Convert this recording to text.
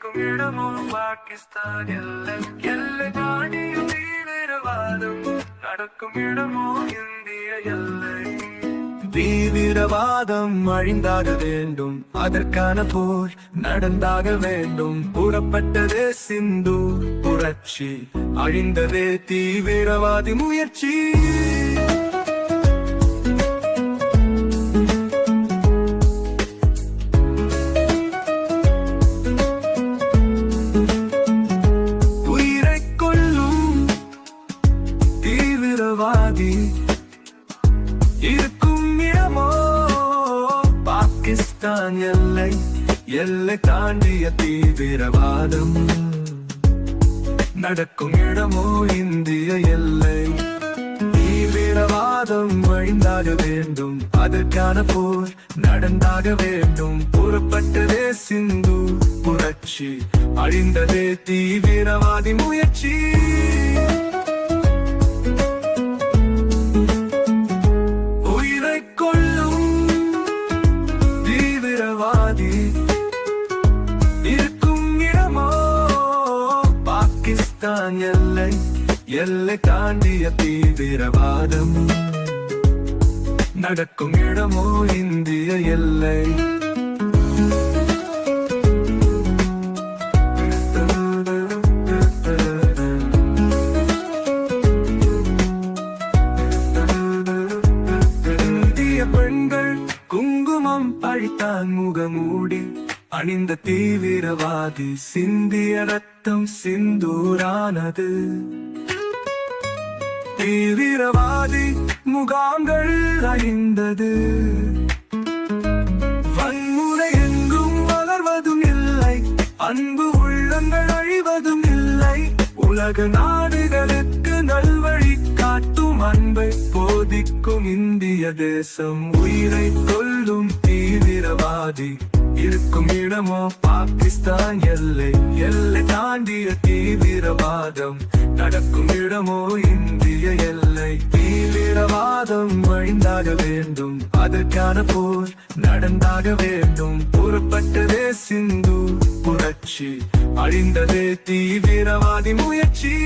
இருக்கும் இடமும் பாகிஸ்தான் எல்லை எல்லை தாண்டியும் தீவிரவாதம் நடக்கும் இடமோ இந்திய எல்லை தீவிரவாதம் அழிந்தாக வேண்டும். அதற்கான போர் நடந்தாக வேண்டும். புறப்பட்டதே சிந்து புரட்சி. அழிந்ததே தீவிரவாதி முயற்சி. இருக்கும் இடமோ பாகிஸ்தான் எல்லை எல்லை தாண்டிய தீவிரவாதம். நடக்கும் இடமோ இந்திய எல்லை. தீவிரவாதம் வழிந்தாக வேண்டும் அதற்கான போர் நடந்தாக வேண்டும். புறப்பட்டதே சிந்து புரட்சி அழிந்ததே தீவிரவாதி முயற்சி. தான் எல்லை. எல்லை தாண்டிய தீவிரவாதம். நடக்கும் இடமோ இந்திய எல்லை. இந்திய பெண்கள் குங்குமம் அழித்தான் முகமூடி. அணிந்த தீவிரவாதி சிந்திய ரத்தம் சிந்தூரானது. தீவிரவாதி முகாம்கள் அழிந்தது வன்முறை எங்கும் வளர்வதும் இல்லை. அன்பு உள்ளங்கள் அழிவதும் இல்லை. உலக நாடுகளுக்கு நல்வழி காட்டும் அன்பை போதிக்கும் இந்திய தேசம் உயிரை கொல்லும் தீவிரவாதி இருக்கும் இடமோ பாகிஸ்தான் எல்லை. எல்லை தாண்டிய தீவிரவாதம். நடக்கும் இடமோ இந்திய எல்லை. தீவிரவாதம் வழிந்தாக வேண்டும். அதற்கான போர் நடந்தாக வேண்டும். புறப்பட்டதே சிந்து புரட்சி. அழிந்ததே தீவிரவாதி முயற்சி.